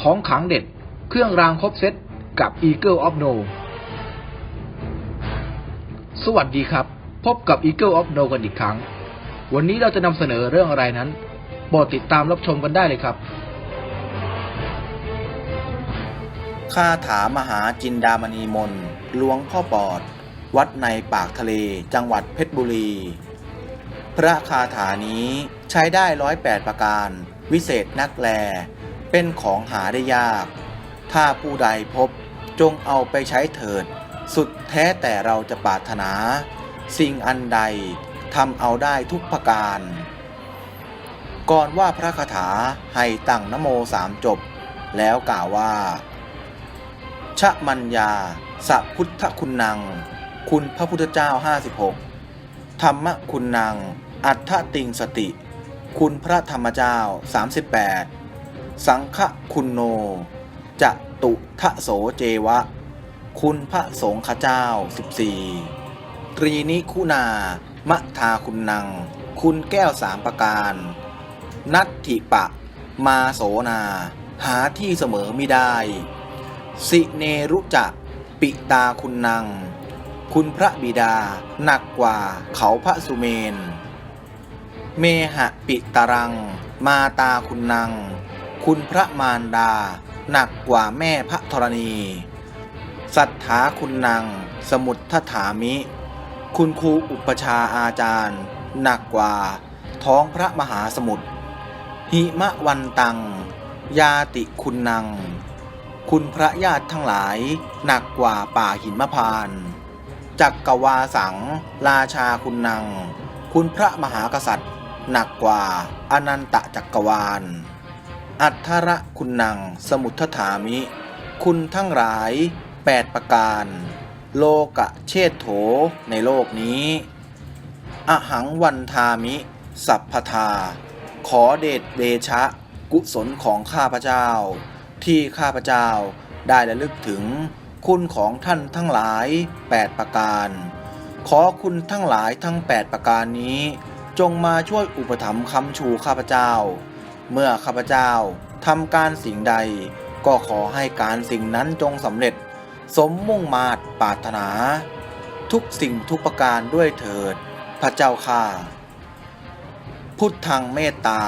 ของขังเด็ด เครื่องรางครบเซตกับ Eagle of No สวัสดีครับ พบกับ Eagle of No กันอีกครั้ง วันนี้เราจะนำเสนอเรื่องอะไรนั้นโปรดติดตามรับชมกันได้เลยครับคาถามหาจินดามณีมนหลวงพ่อปอด วัดในปากทะเลจังหวัดเพชรบุรี พระคาถานี้ใช้ได้ร้อยแปดประการ วิเศษนักแล เป็นของหาได้ยาก ถ้าผู้ใดพบจงเอาไปใช้เถิด สุดแท้แต่เราจะปรารถนา สิ่งอันใดทำเอาได้ทุกประการ ก่อนว่าพระคาถาให้ตั้งนโมสามจบ แล้วกล่าวว่า ชะมัญญาสัพพุทธคุณนังคุณพระพุทธเจ้า 56 ธรรมคุณนังอัฏฐติงสติ คุณพระธรรมเจ้า 38 สังฆคุณโนจะตุทะโสเจวะ คุณพระสงฆ์เจ้า 14 ตรีนิคุณามะทาคุณนัง คุณแก้วสามประการ นัตถิปะ มาโสนา หาที่เสมอมิได้ สิเนรุจะปิตาคุณนัง คุณพระบิดา หนักกว่าเขาพระสุเมน เมหะปิตารัง มาตาคุณนัง คุณพระมารดา หนักกว่าแม่พระธรณี สัทธาคุณนังสมุททถามิ คุณครูอุปชาอาจารย์ หนักกว่า ท้องพระมหาสมุทรหิมะวันตัง ยาติคุณนังคุณพระญาติทั้งหลาย หนักกว่าป่าหินมะพานจักกวาสัง ราชาคุณนังคุณพระมหากษัตริย์ หนักกว่าอนันตจักรวาล อัทธระคุณนังสมุทถามิ คุณทั้งหลายแปดประการ โลกะเชษโถในโลกนี้ อหังวันทามิ สัพพทา ขอเดชเดชะ กุศลของข้าพเจ้า ที่ข้าพเจ้าได้ระลึกถึง คุณของท่านทั้งหลาย 8 ประการ ขอคุณทั้งหลายทั้ง 8 ประการนี้ จงมาช่วยอุปถัมภ์คำชูข้าพเจ้า เมื่อข้าพเจ้าทำการสิ่งใด ก็ขอให้การสิ่งนั้นจงสำเร็จ สมมุ่งมาตรปรารถนา ทุกสิ่งทุกประการด้วยเถิด พระเจ้าข้าพุทธังเมตตา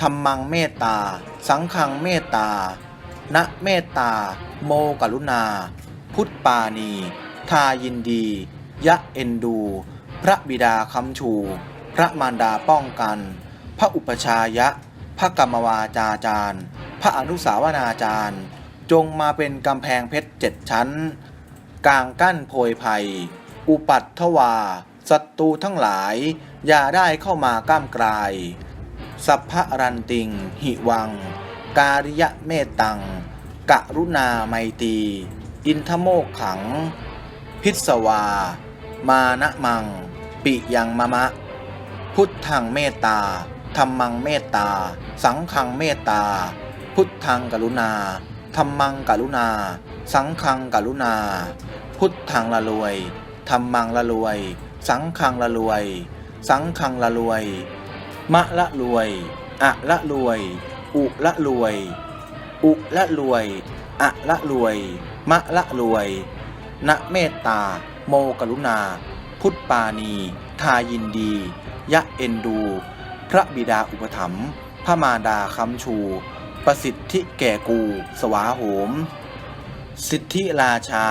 ธรรมังเมตตา สังฆังเมตตา ณเมตตา โมกรุณา พุทธปานีทายินดี ยะเอ็นดู พระบิดาคำชู พระมารดาป้องกัน พระอุปชายะ พระกรรมวาจาจารย์ พระอนุสาวนาจารย์ จงมาเป็นกำแพงเพชรเจ็ดชั้น กลางกั้นโพยภัย อุปัตถวาศัตรูทั้งหลาย อย่าได้เข้ามาก้ามกลาย สัพพรันติง หิวัง การิยะเมตตัง กะรุณาไมตรีอินทโมกขัง พิศวา มานะมัง ปิยังมะมะ พุทธังเมตตา ธรรมังเมตตา สังฆังเมตตา พุทธังกรุณาธรรมังกรุณา สังฆังกรุณา พุทธังละรวยธรรมังละรวย สังฆังละรวย สังฆังละรวย มะละรวย อะละรวย อุละรวย อุละรวย อะละรวย มะละรวย ณเมตตา โมกรุณา พุทธปานี ทายินดี ยะเอ็นดู พระบิดาอุปถัมภ์พระมารดาคำชู ประสิทธิแก่กู สวาโหม สิทธิราชา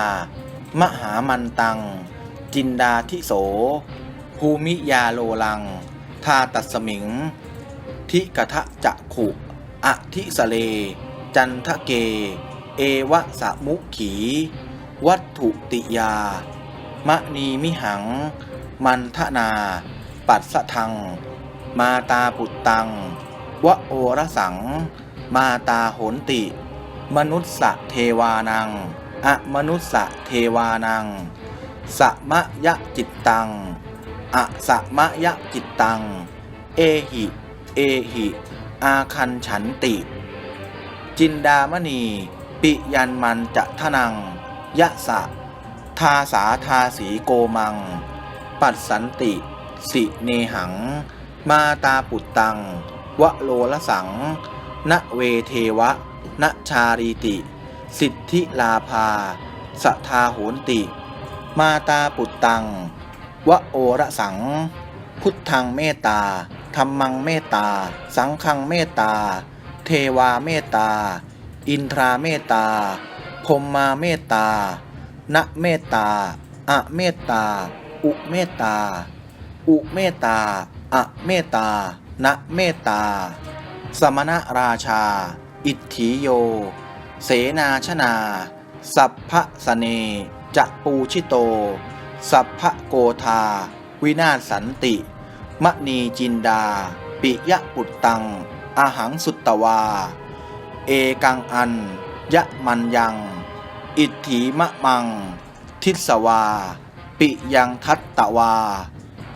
มหามันตัง จินดาทิโส ภูมิยาโลลัง ทาตัสมิง ทิกทะจะขุอทิสเล จันทเก เอวะสะมุขี วัตถุติยามะนีมิหัง มันทนา ปัสสะทัง มาตาปุตตังวะโอระสัง มาตาโหนติ มนุสสะเทวานัง อมนุสสะเทวานัง สมะยะจิตตัง อสมะยะจิตตัง เอหิ เอหิ อาคันฉันติ จินดามณี ปิยันมันจะทะนัง ยะสะ ทาสาทาสีโกมัง ปัดสันติ สิเนหัง มาตาปุตตังวะโลละสัง ณเวเทวะ ณชารีติ สิทธิลาภาสทาโหนติ มาตาปุตตังวะโอระสัง พุทธังเมตตาธรรมังเมตตา สังฆังเมตตา เทวาเมตตา อินทราเมตตาพมมาเมตตา ณเมตตา อะเมตตา อุเมตตา อุเมตตา อะเมตตา ณ เมตตา สมณราชา อิทธิโย เสนาชนา สัพพะสเน จะปูชิโต สัพพะโกธา วินาศสันติ มณีจินดา ปิยะปุตตังอาหังสุตตวา เอกังอัน ยะมันยัง อิทธิมะมัง ทิสวา ปิยังทัตตวา